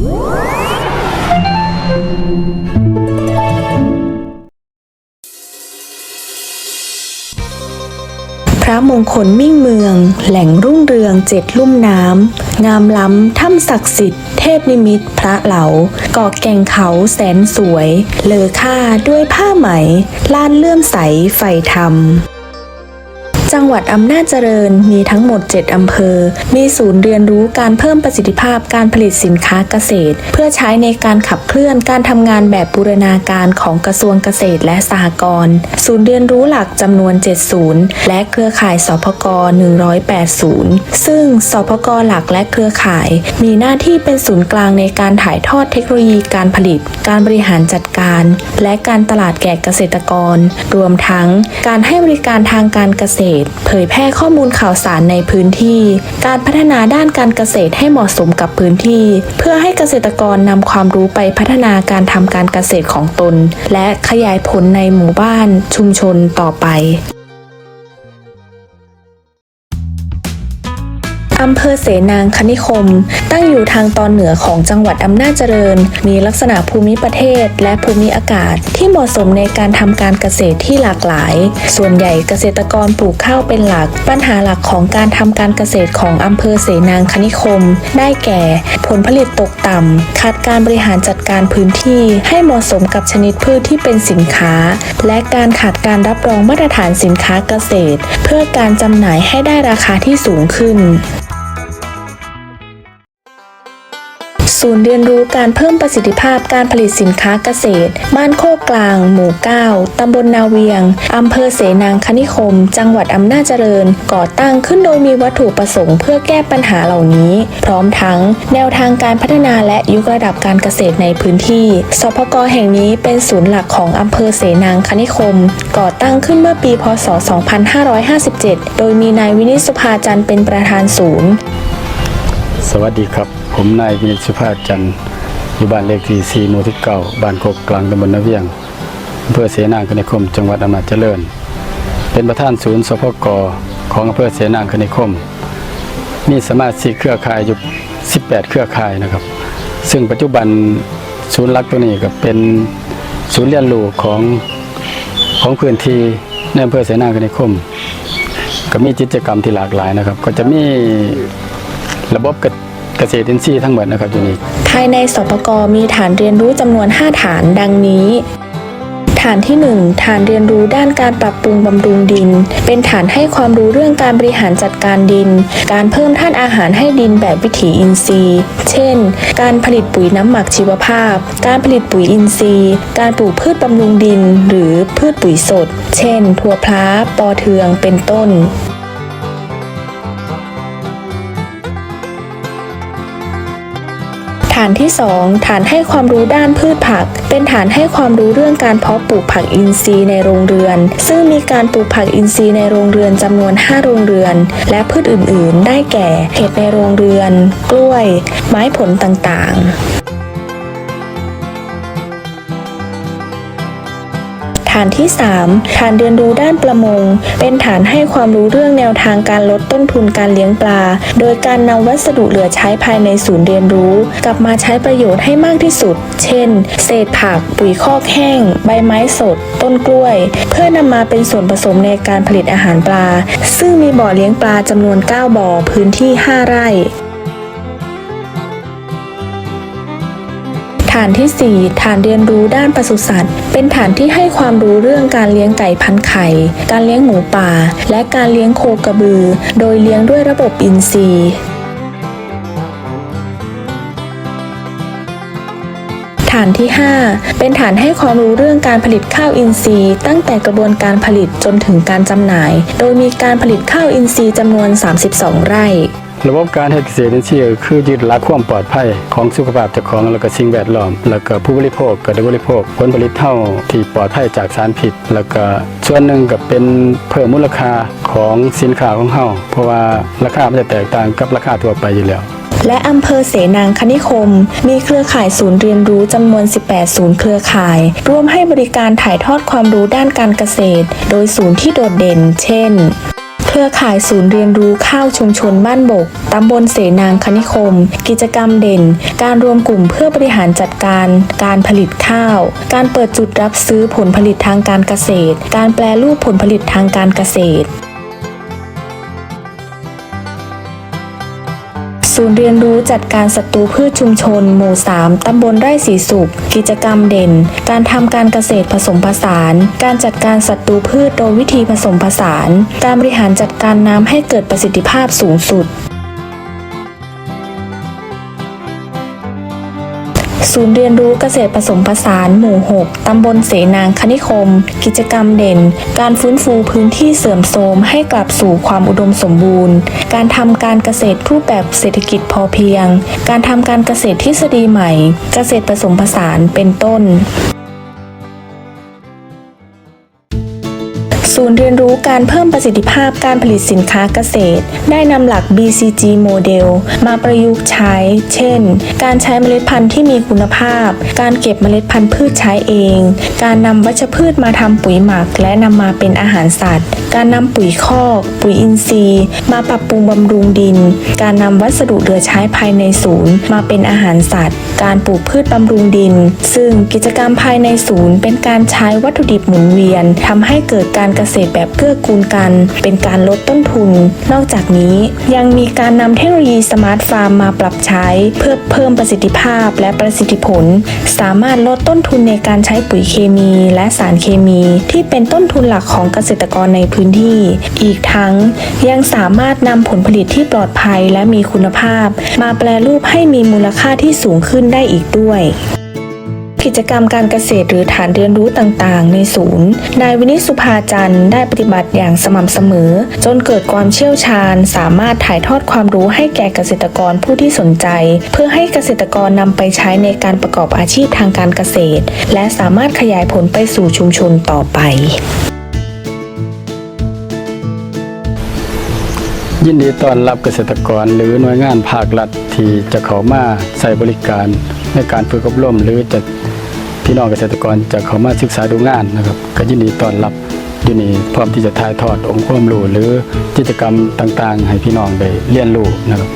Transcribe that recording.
พระมงคลมิ่งเมือง แหล่งรุ่งเรืองเจ็ดลุ่มน้ำ งามล้ำถ้ำศักดิ์สิทธิ์เทพนิมิตพระเหลาเกาะแก่งเขาแสนสวย เลอค่าด้วยผ้าไหม ล้านเลื่อมใสไฟธรรม จังหวัดอำนาจเจริญมีทั้งหมด 7 อำเภอ มีศูนย์เรียนรู้การเพิ่มประสิทธิภาพการผลิตสินค้าเกษตร เพื่อใช้ในการขับเคลื่อนการทำงานแบบบูรณาการของกระทรวงเกษตรและสหกรณ์ ศูนย์เรียนรู้หลักจำนวน 7 ศูนย์ และเครือข่ายสพก108ศูนย์ ซึ่งสพกหลักและเครือข่าย มีหน้าที่เป็นศูนย์กลางในการถ่ายทอดเทคโนโลยีการผลิต การบริหารจัดการ และการตลาดแก่เกษตรกร รวมทั้งการให้บริการทางการเกษตรเผยแพร่ข้อมูลข่าวสารในพื้นที่ การพัฒนาด้านการเกษตรให้เหมาะสมกับพื้นที่ เพื่อให้เกษตรกรนำความรู้ไปพัฒนาการทำการเกษตรของตน และขยายผลในหมู่บ้านชุมชนต่อไป อำเภอเสนางคณิคม ตั้งอยู่ทางตอนเหนือของจังหวัดอำนาจเจริญ มีลักษณะภูมิประเทศและภูมิอากาศ ที่เหมาะสมในการทำการเกษตรที่หลากหลาย ส่วนใหญ่เกษตรกรปลูกข้าวเป็นหลัก ปัญหาหลักของการทำการเกษตรของอำเภอเสนางคณิคม ได้แก่ ผลผลิตตกต่ำขาดการบริหารจัดการพื้นที่ให้เหมาะสมกับชนิดพืชที่เป็นสินค้า และการขาดการรับรองมาตรฐานสินค้าเกษตร เพื่อการจำหน่ายให้ได้ราคาที่สูงขึ้น ศูนย์เรียนรู้การเพิ่มประสิทธิภาพการผลิตสินค้าเกษตร บ้านโคกกลาง หมู่ 9 ตำบลนาเวียง อำเภอเสนางคณิคม จังหวัดอำนาจเจริญ ก่อตั้งขึ้นโดยมีวัตถุประสงค์เพื่อแก้ปัญหาเหล่านี้ พร้อมทั้ง แนวทางการพัฒนาและยกระดับการเกษตรในพื้นที่ สพกแห่งนี้เป็นศูนย์หลักของอำเภอเสนางคณิคม ก่อตั้งขึ้นเมื่อปี พศ 2557 โดยมีนายวินิสุภาจันทร์เป็นประธานศูนย์ สวัสดีครับ ผมนายวินิจสุภาพจันทร์อยู่บ้านเลขที่4หมู่ที่9บ้านโคกกลางตำบลนาเวียงอำเภอเสนางคณิคม จังหวัดอำนาจเจริญ เป็นประธานศูนย์สพกของอำเภอเสนางคณิคม มีสมาชิกเครือข่ายอยู่ 18 เครือข่ายนะครับ ซึ่งปัจจุบันศูนย์หลักตัวนี้ก็เป็นศูนย์เรียนรู้ของของพื้นที่ในอำเภอเสนางคณิคม ก็มีกิจกรรมที่หลากหลายนะครับ ก็จะมีระบบ เกษตรอินทรีย์ทั้งหมดนะครับอยู่นี่ภายในสปกมีฐานเรียนรู้จำนวน 5 ฐานดังนี้ฐานที่ 1 ฐานเรียนรู้ด้านการปรับปรุงบำรุงดิน เป็นฐานให้ความรู้เรื่องการบริหารจัดการดิน การเพิ่มธาตุอาหารให้ดินแบบวิถีอินทรีย์ เช่น การผลิตปุ๋ยน้ำหมักชีวภาพ การผลิตปุ๋ยอินทรีย์ การปลูกพืชบำรุงดิน หรือพืชปุ๋ยสด เช่น ถั่วพลาปอเทือง เป็นต้นานที่ 2 ฐานให้ความรู้ด้านพืชผัก เป็นฐานให้ความรู้เรื่องการเพาะปลูกผักอินทรีย์ในโรงเรือน ซึ่งมีการปลูกผักอินทรีย์ในโรงเรือนจำนวน 5 โรงเรือน และพืชอื่น ๆ ได้แก่เห็ดในโรงเรือน กล้วย ไม้ผลต่าง ๆ ฐานที่ 3 ฐานเรียนรู้ด้านประมง เป็นฐานให้ความรู้เรื่องแนวทางการลดต้นทุนการเลี้ยงปลา โดยการนำวัสดุเหลือใช้ภายในศูนย์เรียนรู้ กลับมาใช้ประโยชน์ให้มากที่สุด เช่น เศษผัก ปุ๋ยคอกแห้ง ใบไม้สด ต้นกล้วย เพื่อนำมาเป็นส่วนผสมในการผลิตอาหารปลา ซึ่งมีบ่อเลี้ยงปลาจำนวน 9 บ่อพื้นที่ 5 ไร่ ฐานที่ 4 ฐานเรียนรู้ด้านปศุสัตว์ เป็นฐานที่ให้ความรู้เรื่องการเลี้ยงไก่พันไข่ การเลี้ยงหมูป่า และการเลี้ยงโคกระบือ โดยเลี้ยงด้วยระบบอินทรีย์ฐานที่ 5 เป็นฐานให้ความรู้เรื่องการผลิตข้าวอินทรีย์ ตั้งแต่กระบวนการผลิตจนถึงการจำหน่าย โดยมีการผลิตข้าวอินทรีย์จำนวน 32 ไร่ ระบบการเฮ็ดเกษตรอินทรีย์คือยึดหลักความปลอดภัยของสุขภาพเจ้าของแล้วก็สิ่งแวดล้อม แล้วก็ผู้บริโภคก็ได้บริโภค ผลผลิตเท่าที่ปลอดภัยจากสารพิษ แล้วก็ส่วนหนึ่งก็เป็นเพิ่มมูลค่าของสินค้าของเฮาเพราะว่าราคามันจะแตกต่างกับราคาทั่วไปอยู่แล้วและอำเภอเสนางคณิคม มีเครือข่ายศูนย์เรียนรู้จำนวน 18 ศูนย์เครือข่าย ร่วมให้บริการถ่ายทอดความรู้ด้านการเกษตร โดยศูนย์ที่โดดเด่น เช่น เครือข่ายศูนย์เรียนรู้ข้าวชุมชนบ้านบก ตำบลเสนางคณิคม กิจกรรมเด่น การรวมกลุ่มเพื่อบริหารจัดการ การผลิตข้าว การเปิดจุดรับซื้อผลผลิตทางการเกษตร การแปลรูปผลผลิตทางการเกษตร ศูนย์เรียนรู้จัดการศัตรูพืชชุมชน หมู่ 3 ตำบลไร่สีสุข กิจกรรมเด่น การทำการเกษตรผสมผสาน การจัดการศัตรูพืชโดยวิธีผสมผสาน การบริหารจัดการน้ำให้เกิดประสิทธิภาพสูงสุด ศูนย์เรียนรู้เกษตรผสมผสานหมู่ 6 ตำบลเสนางคณิคม กิจกรรมเด่น การฟื้นฟูพื้นที่เสื่อมโทรมให้กลับสู่ความอุดมสมบูรณ์ การทำการเกษตรรูปแบบเศรษฐกิจพอเพียง การทำการเกษตรทฤษฎีใหม่ เกษตรผสมผสานเป็นต้น ศูนย์เรียนรู้การเพิ่มประสิทธิภาพการผลิตสินค้าเกษตร ได้นำหลัก BCG โมเดลมาประยุกต์ใช้ เช่น การใช้เมล็ดพันธุ์ที่มีคุณภาพ การเก็บเมล็ดพันธุ์พืชใช้เอง การนำวัชพืชมาทำปุ๋ยหมัก และนำมาเป็นอาหารสัตว์ การนำปุ๋ยคอก ปุ๋ยอินทรีย์ มาปรับปรุงบำรุงดิน การนำวัสดุเหลือใช้ภายในศูนย์ มาเป็นอาหารสัตว์ การปลูกพืชบำรุงดิน ซึ่งกิจกรรมภายในศูนย์ เป็นการใช้วัตถุดิบหมุนเวียนทำให้เกิดการเกษตรแบบเกื้อกูลกัน เป็นการลดต้นทุน นอกจากนี้ยังมีการนำเทคโนโลยีสมาร์ทฟาร์มมาปรับใช้ เพื่อเพิ่มประสิทธิภาพและประสิทธิผล สามารถลดต้นทุนในการใช้ปุ๋ยเคมีและสารเคมี ที่เป็นต้นทุนหลักของเกษตรกรในพื้นที่ อีกทั้งยังสามารถนำผลผลิตที่ปลอดภัยและมีคุณภาพ มาแปลรูปให้มีมูลค่าที่สูงขึ้นได้อีกด้วย กิจกรรมการเกษตรหรือฐานเรียนรู้ต่างๆ ในศูนย์ นายวินิสุภาจันทร์ได้ปฏิบัติอย่างสม่ำเสมอ จนเกิดความเชี่ยวชาญ สามารถถ่ายทอดความรู้ให้แก่เกษตรกรผู้ที่สนใจ เพื่อให้เกษตรกรนำไปใช้ในการประกอบอาชีพทางการเกษตร และสามารถขยายผลไปสู่ชุมชนต่อไป ยินดีต้อนรับเกษตรกรหรือหน่วยงานภาครัฐที่จะเข้ามาใส่บริการในการฝึกอบรมหรือจะ พี่น้องเกษตรกรจะเข้ามาศึกษาดูงานนะครับก็ยินดีต้อนรับอยู่นี่พร้อมที่จะถ่ายทอดองค์ความรู้หรือกิจกรรมต่างๆ ให้พี่น้องได้เรียนรู้นะครับ